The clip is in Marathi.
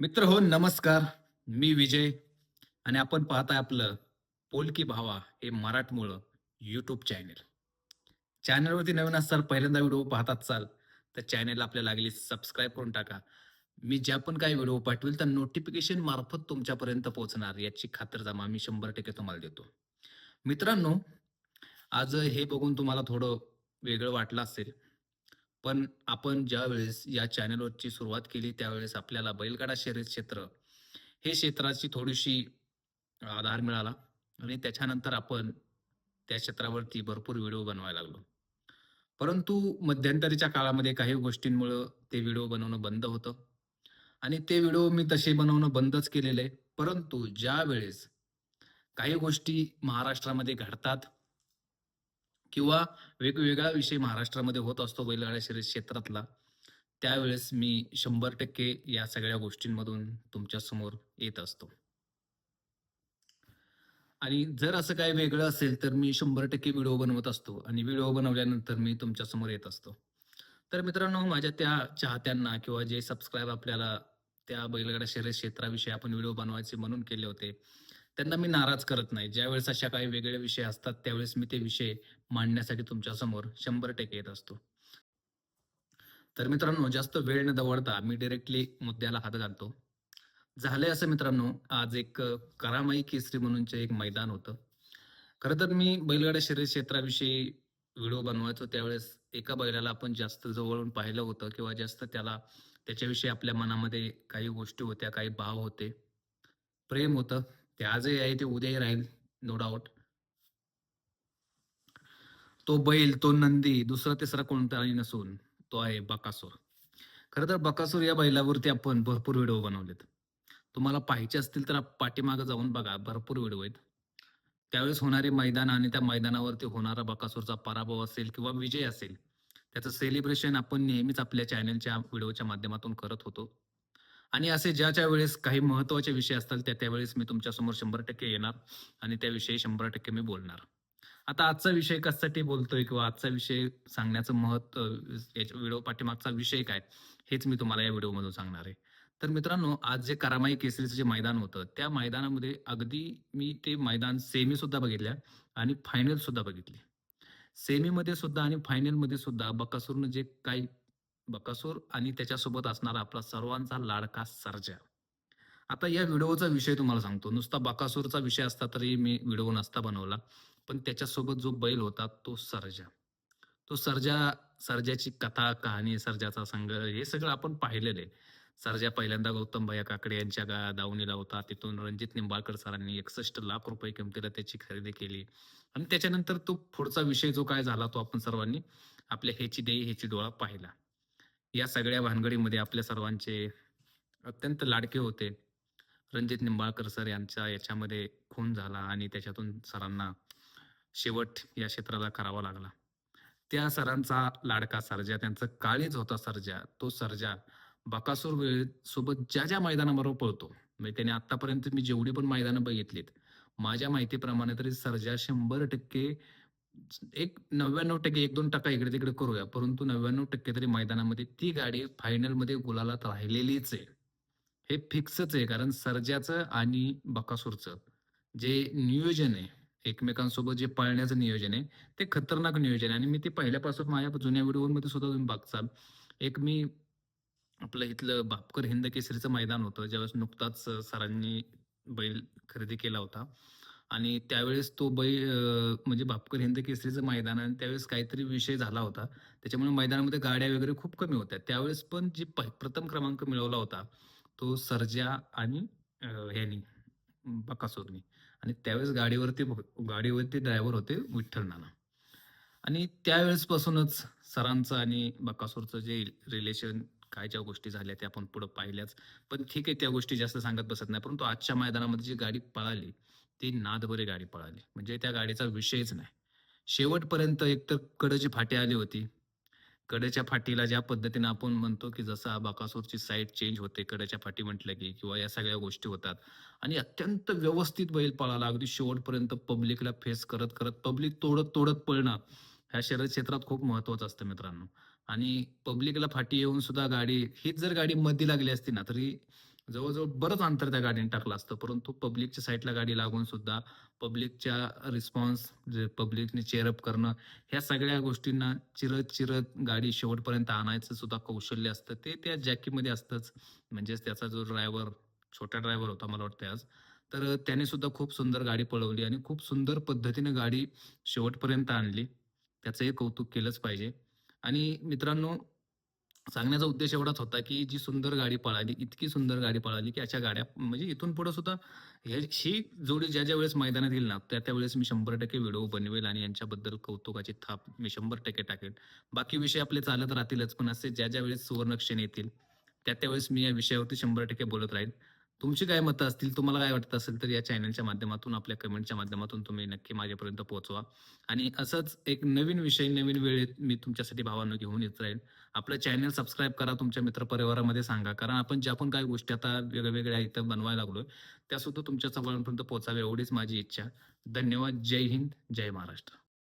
मित्र हो नमस्कार. मी विजय. आणि आपण पाहताय आपलं पोलकी भावा हे मराठमोळं यूट्यूब चॅनेल चॅनलवरती नवीन असाल पहिल्यांदा व्हिडिओ पाहत असाल तर चॅनेल आपल्याला लागली सबस्क्राईब करून टाका. मी ज्या पण काही व्हिडिओ पाठवेल तर नोटिफिकेशन मार्फत तुमच्यापर्यंत पोहोचणार याची खातरजमा मी शंभर टक्के तुम्हाला देतो. मित्रांनो आज हे बघून तुम्हाला थोडं वेगळं वाटलं असेल पण आपण ज्यावेळेस या चॅनलवरची सुरुवात केली त्यावेळेस आपल्याला बैलगाडा शर्यत क्षेत्र हे क्षेत्राची थोडीशी आधार मिळाला आणि त्याच्यानंतर आपण त्या क्षेत्रावरती भरपूर व्हिडिओ बनवायला लागलो. परंतु मध्यंतरीच्या काळामध्ये काही गोष्टींमुळं ते व्हिडिओ बनवणं बंद होतं आणि ते व्हिडिओ मी तसे बनवणं बंदच केलेले परंतु ज्या वेळेस काही गोष्टी महाराष्ट्रामध्ये घडतात किंवा वेगवेगळा विषय महाराष्ट्रामध्ये होत असतो बैलगाड्या शर्यत क्षेत्रातला त्यावेळेस मी शंभर टक्के या सगळ्या गोष्टींमधून तुमच्यासमोर येत असतो. आणि जर असं काही वेगळं असेल तर मी शंभर टक्के व्हिडिओ बनवत असतो आणि व्हिडिओ बनवल्यानंतर मी तुमच्यासमोर येत असतो. तर मित्रांनो माझ्या त्या चाहत्यांना किंवा जे सबस्क्राईब आपल्याला त्या बैलगाड्या शर्यत क्षेत्राविषयी आपण व्हिडिओ बनवायचे म्हणून केले होते त्यांना मी नाराज करत नाही. ज्यावेळेस अशा काही वेगळे विषय असतात त्यावेळेस मी ते विषय मांडण्यासाठी तुमच्यासमोर शंभर टक्के येत असतो. तर मित्रांनो जास्त वेळ न दवडता मी डिरेक्टली मुद्द्याला हात घालतो. झालंय असं मित्रांनो आज एक करामाई केसरी म्हणूनचे एक मैदान होतं. खरं तर मी बैलगाड्या शरीर क्षेत्राविषयी व्हिडिओ बनवायचो. त्यावेळेस एका बैलाला आपण जास्त जवळून पाहिलं होतं किंवा जास्त त्याला त्याच्याविषयी आपल्या मनामध्ये काही गोष्टी होत्या काही भाव होते. प्रेम होतं. ते आजही आहे ते उद्याही राहील नो डाऊट तो बैल तो नंदी दुसरा तिसरा कोणताही नसून तो आहे बकासूर. खरं तर बकासूर या बैलावरती आपण भरपूर व्हिडिओ बनवलेत. तुम्हाला पाहायचे असतील तर पाठीमागं जाऊन बघा भरपूर व्हिडिओ आहेत. त्यावेळेस होणारे मैदान आणि त्या मैदानावरती होणारा बकासूरचा पराभव असेल किंवा विजय असेल त्याचं सेलिब्रेशन आपण नेहमीच आपल्या चॅनलच्या व्हिडिओच्या माध्यमातून करत होतो. आणि असे ज्या ज्या वेळेस काही महत्त्वाचे विषय असतात त्या त्यावेळेस मी तुमच्यासमोर शंभर टक्के येणार आणि त्याविषयी शंभर टक्के मी बोलणार. आता आजचा विषय कशासाठी बोलतोय किंवा आजचा विषय सांगण्याचं महत्त्व व्हिडिओ पाठीमागचा विषय काय हेच मी तुम्हाला या व्हिडिओमधून सांगणार आहे. तर मित्रांनो आज जे करामाई केसरीचं जे मैदान होतं त्या मैदानामध्ये अगदी मी ते मैदान सेमी सुद्धा बघितल्या आणि फायनल सुद्धा बघितली. सेमीमध्ये सुद्धा आणि फायनलमध्ये सुद्धा बकासूरनं जे काही बकासूर आणि त्याच्यासोबत असणारा आपला सर्वांचा लाडका सर्जा. आता या व्हिडिओचा विषय तुम्हाला सांगतो. नुसता बकासूरचा विषय असता तरी मी व्हिडिओ नसता बनवला. पण त्याच्यासोबत जो बैल होता तो सर्जा. तो सर्जा सर्जाची कथा कहाणी सर्जाचा संघ हे सगळं आपण पाहिलेलं आहे. सर्जा पहिल्यांदा गौतम भैया काकडे यांच्या गा दावणीला होता. तिथून रणजित निंबाळकर सरांनी एकसष्ट लाख रुपये किमतीला त्याची खरेदी केली. आणि त्याच्यानंतर तो पुढचा विषय जो काय झाला तो आपण सर्वांनी आपल्या ह्याची देई ह्याची डोळा पाहिला. या सगळ्या भानगडीमध्ये आपल्या सर्वांचे अत्यंत लाडके होते. रणजित निंबाळकर सर यांचा याच्यामध्ये खून झाला आणि त्याच्यातून सरांना शेवट या क्षेत्राला करावा लागला. त्या सरांचा लाडका सर्जा त्यांचं काळीज होता सर्जा तो सर्जा बकासूर वेळ सोबत ज्या ज्या मैदानाबरोबर पळतो म्हणजे त्याने आतापर्यंत मी जेवढी पण मैदानं बघितलीत माझ्या माहितीप्रमाणे तरी सर्जा शंभर टक्के एक नव्याण्णव टक्के एक दोन टक्का इकडे तिकडे करूया. परंतु नव्याण्णव टक्के तरी मैदानामध्ये ती गाडी फायनलमध्ये गुलालात राहिलेलीच आहे. हे फिक्सच आहे कारण सर्जाचं आणि बकासूरचं जे नियोजन आहे एकमेकांसोबत जे पळण्याचं नियोजन आहे ते खतरनाक नियोजन आहे. आणि मी ते पहिल्यापासून माझ्या जुन्या व्हिडिओमध्ये सुद्धा तुम्ही बघचाल एक मी आपलं इथलं बापकर हिंद केसरीचं मैदान होतं. ज्यावेळेस नुकताच सरांनी बैल खरेदी केला होता. आणि त्यावेळेस तो बैल म्हणजे बापकर हिंद केसरीचं मैदान आणि त्यावेळेस काहीतरी विषय झाला होता. त्याच्यामुळे मैदानामध्ये गाड्या वगैरे खूप कमी होत्या. त्यावेळेस पण जे प्रथम क्रमांक मिळवला होता तो सर्जा आणि ह्यानी बकासूरनी. आणि त्यावेळेस गाडीवरती गाडीवरती ड्रायव्हर होते विठ्ठल नाना. आणि त्यावेळेसपासूनच सरांचं आणि बकासूरचं जे रिलेशन काय ज्या गोष्टी झाल्या त्या आपण पुढे पाहिल्याच. पण ठीक आहे त्या गोष्टी जास्त सांगत बसत नाही. परंतु आजच्या मैदानामध्ये जी गाडी पळाली ती नादबरी गाडी पळाली. म्हणजे त्या गाडीचा विषयच नाही. शेवटपर्यंत एकतर कडची फाटी आली होती. कडेच्या फाटीला ज्या पद्धतीने आपण म्हणतो की जसं बाकासूरची साईड चेंज होते कडेच्या फाटी म्हटलं की किंवा या सगळ्या गोष्टी होतात. आणि अत्यंत व्यवस्थित बैल पळाला. अगदी शेवटपर्यंत पब्लिकला फेस करत करत पब्लिक तोडत तोडत पळणं ह्या शर्यत क्षेत्रात खूप महत्वाचं असतं मित्रांनो. आणि पब्लिकला फाटी येऊन सुद्धा गाडी हीच जर गाडी मध्ये लागली असती ना तरी जवळजवळ बरंच अंतर त्या गाडीने टाकलं असतं. परंतु पब्लिकच्या साईडला गाडी लागून सुद्धा पब्लिकच्या रिस्पॉन्स जे पब्लिकने चेअरअप करणं ह्या सगळ्या गोष्टींना चिरत चिरत गाडी शेवटपर्यंत आणायचं सुद्धा कौशल्य असतं. ते त्या जॅकीमध्ये असतंच. म्हणजेच त्याचा जो ड्रायव्हर छोटा ड्रायव्हर होता मला वाटतं आज तर त्याने सुद्धा खूप सुंदर गाडी पळवली आणि खूप सुंदर पद्धतीने गाडी शेवटपर्यंत आणली. त्याचंही कौतुक केलंच पाहिजे. आणि मित्रांनो सांगण्याचा उद्देश एवढाच होता की जी सुंदर गाडी पळाली इतकी सुंदर गाडी पळाली की अशा गाड्या म्हणजे इथून पुढे सुद्धा ही जोडी ज्या ज्या वेळेस मैदानात येईल ना त्या त्यावेळेस मी शंभर टक्के व्हिडिओ बनवेल आणि यांच्याबद्दल कौतुकाची थाप मी शंभर टक्के टाकेल. बाकी विषय आपले चालत राहतीलच पण असे ज्या ज्या वेळेस सुवर्णक्षण येतील त्या त्यावेळेस मी या विषयावरती शंभर टक्के बोलत राहील. तुमची काय मतं असतील? तुम्हाला काय वाटत असेल तर या चॅनलच्या माध्यमातून आपल्या कमेंटच्या माध्यमातून तुम्ही नक्की माझ्यापर्यंत पोहोचवा. आणि असंच एक नवीन विषय नवीन वेळेत मी तुमच्यासाठी भावांनो घेऊन येत राहील आपलं चॅनल सबस्क्राईब करा तुमच्या मित्रपरिवारामध्ये सांगा. कारण आपण ज्या पण काही गोष्टी आता वेगवेगळ्या इथं बनवायला लागलोय त्या सुद्धा तुमच्या सगळ्यांपर्यंत पोहोचाव्या एवढीच माझी इच्छा. धन्यवाद. जय हिंद. जय महाराष्ट्र.